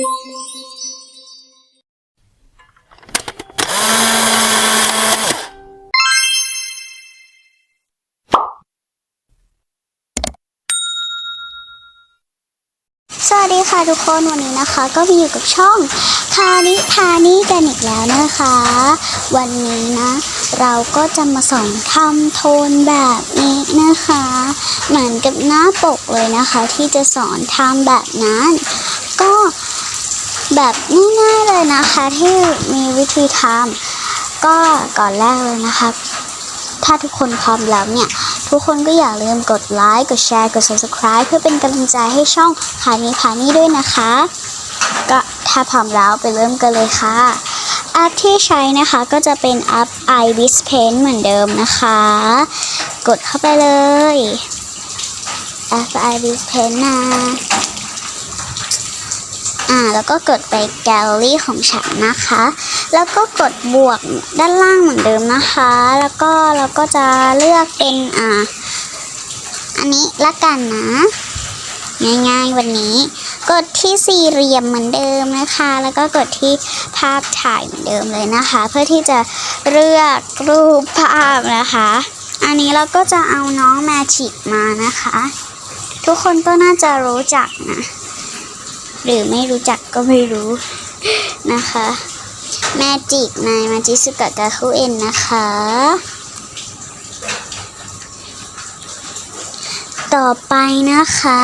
สวัสดีค่ะทุกคนวันนี้นะคะ ก็มาอยู่กับช่องคานิทานี่กันอีกแล้วนะคะ วันนี้นะ เราก็จะมาสอนทำโทนแบบนี้นะคะ เหมือนกับหน้าปกเลยนะคะ ที่จะสอนทำแบบนั้น ก็ แบบง่ายๆเลยนะคะที่มีวิธีทำก็ก่อนแรกเลยนะคะ ถ้าทุกคนพร้อมแล้วเนี่ย ทุกคนก็อย่าลืมกดไลค์กดแชร์กด subscribe เพื่อเป็นกำลังใจให้ช่องคานี้คานี้ด้วยนะคะ ก็ถ้าพร้อมแล้วไปเริ่มกันเลยค่ะแอปที่ใช้นะคะก็จะเป็นแอป iBis Paint เหมือนเดิมนะคะ กดเข้าไปเลยแอป iBis Paint นะ แล้วก็กดไปแกลเลอรี่ของฉันนะคะ แล้วก็กดบวกด้านล่างเหมือนเดิมนะคะ แล้วก็เราก็จะเลือกเป็นอ่าอันนี้ละกันนะง่ายๆวันนี้ กดที่สี่เหลี่ยมเหมือนเดิมนะคะ แล้วก็กดที่ภาพถ่ายเหมือนเดิมเลยนะคะ เพื่อที่จะเลือกรูปภาพนะคะ อันนี้เราก็จะเอาน้องแมจิกมานะคะ ทุกคนก็น่าจะรู้จักนะ หรือไม่รู้จักก็ไม่รู้นะคะแมจิกในมาจิสุกะกาคุเอ็นนะคะ ต่อไปนะคะ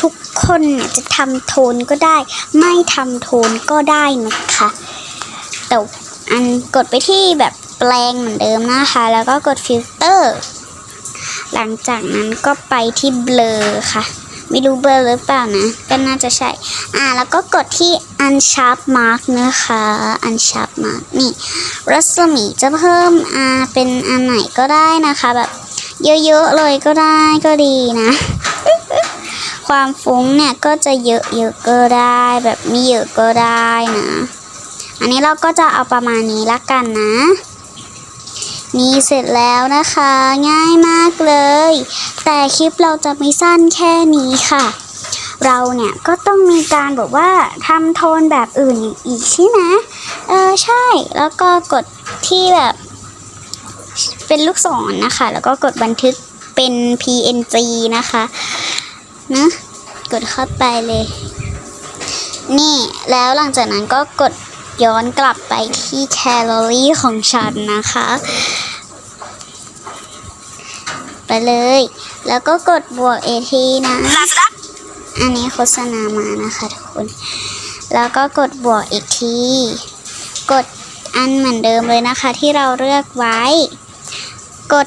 ทุกคนเนี่ยจะทำโทนก็ได้ ไม่ทำโทนก็ได้นะคะแต่อันกดไปที่แบบแปลงเหมือนเดิมนะคะ แล้วก็กดฟิลเตอร์ หลังจากนั้นก็ไปที่เบลอค่ะ ไม่รู้เบลอหรือเปล่านะ ก็น่าจะใช่ อ่า แล้วก็กดที่ unsharp mark นะคะ unsharp mark นี่รัศมีจะเพิ่มอ่าเป็นอันไหนก็ได้นะคะ แบบเยอะๆเลยก็ได้ก็ดีนะ ความฟุ้งเนี่ยก็จะเยอะๆก็ได้ แบบไม่เยอะก็ได้นะ อันนี้เราก็จะเอาประมาณนี้ละกันนะ นี่เสร็จแล้วนะคะ ง่ายมากเลย แต่คลิปเราจะไม่สั้นแค่นี้ค่ะ เราเนี่ยก็ต้องมีการแบบว่าทำโทนแบบอื่นอีกใช่ไหมเออใช่แล้วก็กดที่แบบ เป็นลูกศรนะคะ แล้วก็กดบันทึกเป็น PNG นะคะนะกดเข้าไปเลย นี่แล้วหลังจากนั้นก็กด ย้อนกลับไปที่แคลอรี่ของฉันนะคะ ไปเลย แล้วก็กดบวก AT นะ อันนี้โฆษณามานะคะทุกคน แล้วก็กดบวกอีกที กดอันเหมือนเดิมเลยนะคะ ที่เราเลือกไว้ กด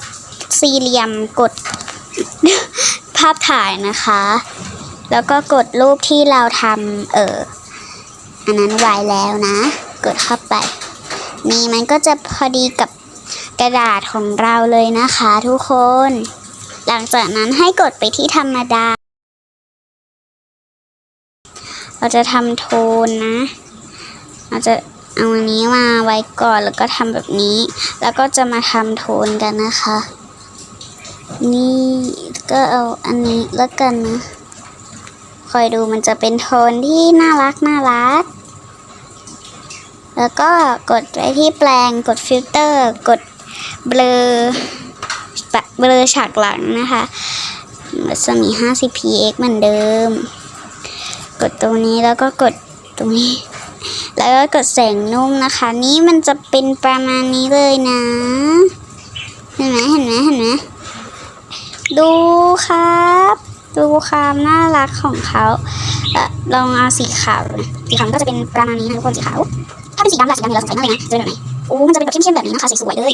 สี่เหลี่ยมกดภาพถ่ายนะคะ แล้วก็กดรูปที่เราทำเออ อันนั้นไวแล้วนะ กดเข้าไปนี่มันก็จะพอดีกับกระดาษของเราเลยนะคะทุกคน หลังจากนั้นให้กดไปที่ธรรมดา เราจะทำโทนนะ เราจะเอาอันนี้มาไว้ก่อนแล้วก็ทำแบบนี้ แล้วก็จะมาทำโทนกันนะคะ นี่ก็เอาอันนี้แล้วกันนะ คอยดูมันจะเป็นโทนที่น่ารักน่ารัก แล้วก็กดไปที่แปลงกดฟิลเตอร์ กดเบลอเบลอฉากหลังนะคะรัศมี 50px เหมือนเดิม กดตรงนี้แล้วก็กดตรงนี้ แล้วก็กดแสงนุ่มนะคะ นี่มันจะเป็นประมาณนี้เลยนะ เห็นไหมเห็นไหมเห็นไหมดูครับ ดูความน่ารักของเขาเอ่อลองเอาสีขาวนะสีขาวก็จะเป็นประมาณนี้นะทุกคนสีขาวถ้าเป็นสีดำล่ะสีดำเราใส่หน้าเลยนะจะเป็นแบบไหนโอ้มันจะเป็นแบบเข้มๆแบบนี้นะคะสวยๆเลย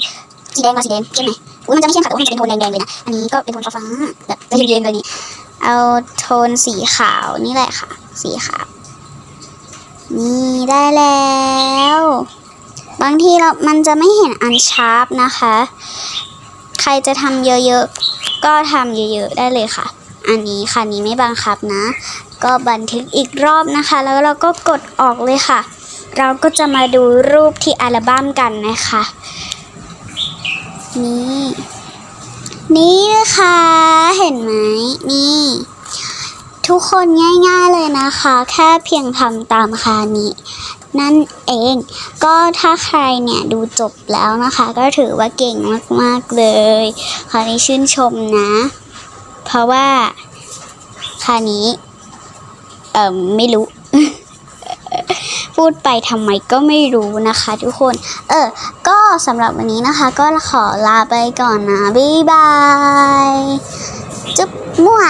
สีแดงมาสีแดงเข้มไหมโอ้ยมันจะไม่เข้มค่ะแต่ว่ามันจะเป็นโทนแดงๆเลยนะอันนี้ก็เป็นโทนฟ้าแบบจะเย็นๆเลยนี่เอาโทนสีขาวนี่แหละค่ะ สีขาวนี่ได้แล้วบางทีเรามันจะไม่เห็นอันชาร์ปนะคะ ใครจะทำเยอะๆ ก็ทำเยอะๆ ได้เลยค่ะ อันนี้ค่ะนี้ไม่บังคับนะ ก็บันทึกอีกรอบนะคะ แล้วเราก็กดออกเลยค่ะ เราก็จะมาดูรูปที่อัลบั้มกันนะคะ นี่ นี่นะคะเห็นไหมนี่ ทุกคนง่ายๆเลยนะคะ แค่เพียงทำตามคานี้นั่นเอง ก็ถ้าใครเนี่ยดูจบแล้วนะคะ ก็ถือว่าเก่งมาก ๆ เลยคราวนี้ชื่นชมนะ เพราะว่าคานี้ เอ่อไม่รู้ พูดไปทำไมก็ไม่รู้นะคะ ทุกคน เออ ก็สำหรับวันนี้นะคะ ก็ขอลาไปก่อนนะ บ๊ายบาย จุ๊บมั่ว